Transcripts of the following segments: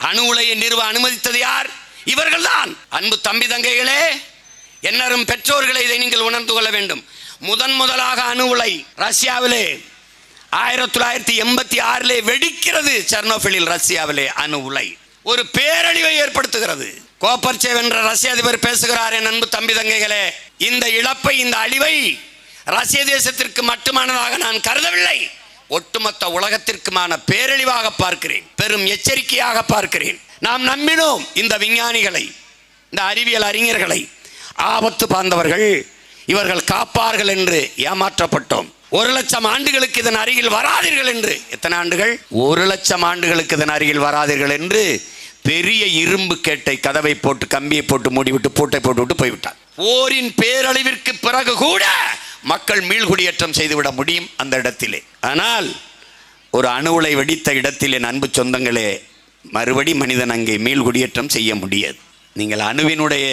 அணு உலையை நிறுவ அனுமதித்தது யார்? இவர்கள்தான். அன்பு தம்பி தங்கைகளே என்னரும் பெற்றோர்களை இதை நீங்கள் உணர்ந்து கொள்ள வேண்டும். முதன் முதலாக அணு உலை ரஷ்யாவிலே ஆயிரத்தி தொள்ளாயிரத்தி எண்பத்தி ஆறிலே வெடிக்கிறது சர்னோபிலில் ரஷ்யாவிலே அணு உலை. ஒரு பேரழிவை ஏற்படுத்துகிறது. கோப்பர்ச்சேவ் என்ற ரஷ்ய அதிபர் பேசுகிறார் என் அன்பு தம்பி தங்கைகளே. இந்த இழப்பை இந்த அழிவை ரஷ்ய தேசத்திற்கு மட்டுமானதாக நான் கருதவில்லை. ஒட்டுமொத்த உலகத்திற்குமான பேரழிவாக பார்க்கிறேன். பெரும் எச்சரிக்கையாக பார்க்கிறேன். நாம் நம்பினோம் இந்த விஞ்ஞானிகளை இந்த அறிவியல் அறிஞர்களை. ஆபத்து பார்ந்தவர்கள் இவர்கள் காப்பார்கள் என்று ஏமாற்றப்பட்டோம். ஒரு லட்சம் ஆண்டுகளுக்கு இதன் அருகில் வராதீர்கள் என்று. எத்தனை ஆண்டுகள்? ஒரு லட்சம் ஆண்டுகளுக்கு இதன் அருகில் வராதீர்கள் என்று பெரிய இரும்பு கேட்டை கதவை போட்டு கம்பியை போட்டு மூடிவிட்டு பூட்டை போட்டு விட்டு போய்விட்டார். ஓரின் பேரழிவிற்கு பிறகு கூட மக்கள் மீள்குடியேற்றம் செய்துவிட முடியும் அந்த இடத்திலே. ஆனால் ஒரு அணு உலை வெடித்த இடத்திலே அன்பு சொந்தங்களே மறுபடி மனிதன் அங்கே மீள்குடியேற்றம் செய்ய முடியாது. நீங்கள் அணுவினுடைய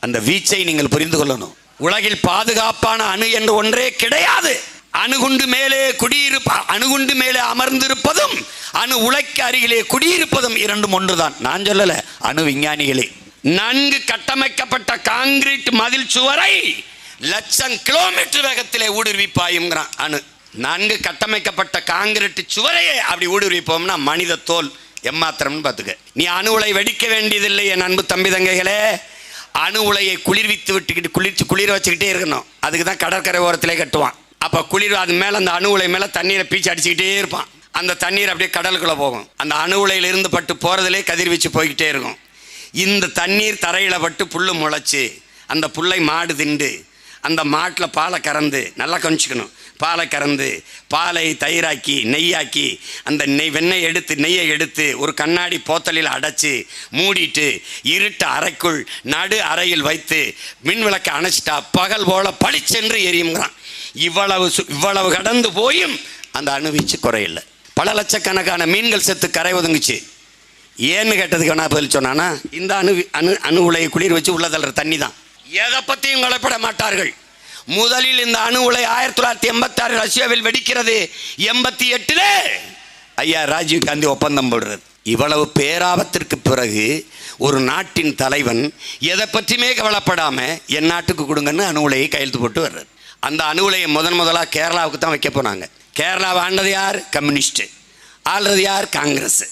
அந்த வீச்சை நீங்கள் புரிந்து கொள்ளணும். உலகில் பாதுகாப்பான அணு என்று ஒன்றே கிடையாது. அணுகுண்டு மேலே குடியிருப்ப அணுகுண்டு மேலே அமர்ந்திருப்பதும் அணு உலைக்கு அருகிலே குடியிருப்பதும் இரண்டும் ஒன்றுதான். நான் சொல்லல அணு விஞ்ஞானிகளே. நன்கு கட்டமைக்கப்பட்ட காங்கிரீட் மதில் சுவரை லட்சம் கிலோமீட்டர் வேகத்திலே ஊடுருவி பாயுங்கிறான் அணு. நன்கு கட்டமைக்கப்பட்ட காங்கிரீட் சுவரையே அப்படி ஊடுருவிப்போம்னா மனித தோல் எம்மாத்திரம்னு பார்த்துக்க. நீ அணு உலை வெடிக்க வேண்டியதில்லை என் அன்பு தம்பி தங்கைகளே. அணு உலையை குளிர்வித்து விட்டுக்கிட்டு குளிர்ச்சி குளிர வச்சுக்கிட்டே இருக்கணும். அதுக்கு தான் கடற்கரை ஓரத்திலே கட்டுவான். அப்போ குளிர் அது மேலே அந்த அணு உலை மேலே தண்ணீரை பீச்சு அடிச்சுக்கிட்டே இருப்பான். அந்த தண்ணீர் அப்படியே கடலுக்குள்ளே போகும். அந்த அணு உலையிலிருந்து பட்டு போகிறதுலே கதிர்வீச்சு போய்கிட்டே இருக்கும். இந்த தண்ணீர் தரையில் பட்டு புல்லு முளைச்சி அந்த புல்லை மாடு திண்டு அந்த மாட்டில் பாலை கறந்து நல்லா கவனிச்சிக்கணும். பாலை கறந்து பாலை தயிராக்கி நெய்யாக்கி அந்த நெய் வெண்ணெய் எடுத்து நெய்யை எடுத்து ஒரு கண்ணாடி போத்தலில் அடைச்சி மூடிட்டு இருட்டு அறைக்குள் நடு அறையில் வைத்து மின் விளக்கை அணைச்சிட்டா பகல் போல பளிச்சென்று எரியுங்கிறான் இவ்வளவு சு- இவ்வளவு கடந்து போயும் அந்த அணுவீச்சு குறையில்லை. பல லட்சக்கணக்கான மீன்கள் செத்து கரை ஒதுங்குச்சு. ஏன்னு கேட்டதுக்கு வேணா பதில் சொன்னானா இந்த அணு அணு அணு உலையை குளிர் வச்சு உள்ள தள்ளுற தண்ணி தான் எதை பற்றியும் கவலைப்பட மாட்டார்கள். முதலில் இந்த அணு உலை ஆயிரத்தி தொள்ளாயிரத்தி எண்பத்தாறு ரஷ்யாவில் வெடிக்கிறது. எண்பத்தி எட்டுல ஐயா ராஜீவ் காந்தி ஒப்பந்தம் போடுறது. இவ்வளவு பேராபத்திற்கு பிறகு ஒரு நாட்டின் தலைவன் எதை பற்றியுமே கவலைப்படாம என் நாட்டுக்கு கொடுங்கன்னு அணு உலையை கையெழுத்து போட்டு வர்றது அந்த அணு உலையை முதன் முதலாக கேரளாவுக்கு தான் வைக்க போனாங்க. கேரளாவை ஆண்டது யார்? கம்யூனிஸ்ட் ஆள்றது யார்? காங்கிரஸ்.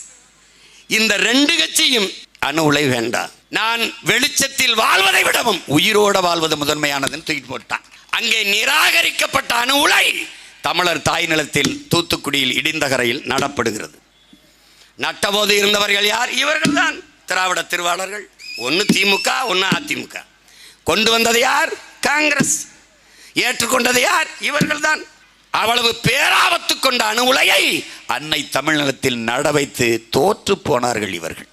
இந்த ரெண்டு கட்சியும் அணு உலை வேண்டாம் நான் வெளிச்சத்தில் வாழ்வதை விடவும் உயிரோட வாழ்வது முதன்மையானதுன்னு தூக்கி போட்டான். அங்கே நிராகரிக்கப்பட்ட அணு உலை தமிழர் தாய் நிலத்தில் தூத்துக்குடியில் இடிந்தகரையில் நடப்படுகிறது. நட்டபோது இருந்தவர்கள் யார்? இவர்கள்தான். திராவிட திருவாளர்கள். ஒன்று திமுக ஒன்று அதிமுக. கொண்டு வந்தது யார்? காங்கிரஸ். ஏற்றுக்கொண்டது யார்? இவர்கள்தான். அவ்வளவு பேராபத்து கொண்ட அணு உலையை அன்னை தமிழ்நிலத்தில் நட வைத்து தோற்று போனார்கள் இவர்கள்.